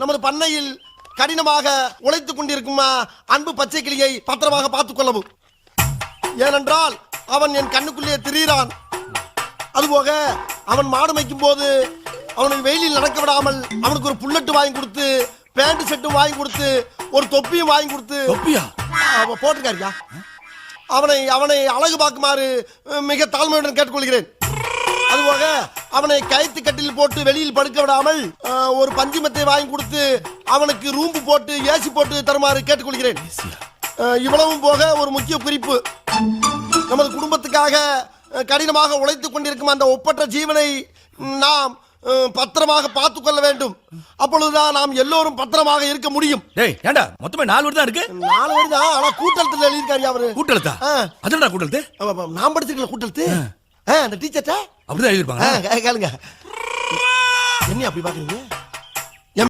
நமது பண்ணையில் கடினமாக உழைத்துக் கொண்டிருக்கும்? அன்பு பச்சை கிளியை பத்திரமாக பார்த்துக் கொள்ளவும். ஏனென்றால் அவன் என் கண்ணுக்குள்ளே திரியிறான். அதுபோக அவன் மாடு மேய்க்கும் போது அவனுக்கு வெயிலில் நடக்க விடாமல் அவனுக்கு ஒரு புல்லட்டு வாங்கி கொடுத்து பேண்ட் செட்டும் வாங்கி கொடுத்து ஒரு தொப்பியும் வாங்கி கொடுத்து தொப்பியா? அவன் போட்டிருக்காருயா அவனை அவனை அழகு பார்க்குமாறு மிக தாழ்மையுடன் கேட்டுக்கொள்கிறேன். அதுபோக அவனை கயிற்று கட்டில் போட்டு வெளியில் படுக்க விடாமல் ஒரு பஞ்சுமத்தை வாங்கி கொடுத்து அவனுக்கு ரூம்பு போட்டு ஏசி போட்டு தருமாறு கேட்டுக்கொள்கிறேன். இவ்வளவும் போக ஒரு முக்கிய குறிப்பு. நமது குடும்பத்துக்காக கடினமாக உழைத்துக் கொண்டிருக்கும் அந்த ஒப்பற்ற ஜீவனை நாம் பத்திரமாக பார்த்துக் கொள்ள வேண்டும். அப்பொழுதுதான் நாம் எல்லோரும் பத்திரமாக இருக்க முடியும். டேய் ஏண்டா? மொத்தமே நாலு வருதா இருக்கு? நாலு வருதான் ஆனா கூட்டத்தில் எழுதியிருக்காரு அவரு. கூட்டெழுத்தா ஆ. அதனடா ஆமா, நான் படிச்சிருக்கல கூட்டத்து ஆ, அந்த டீச்சர்ட்ட அப்படிதான் எழுதிருப்பாங்க கேளுங்க. என்ன அப்படி பாக்குறீங்க?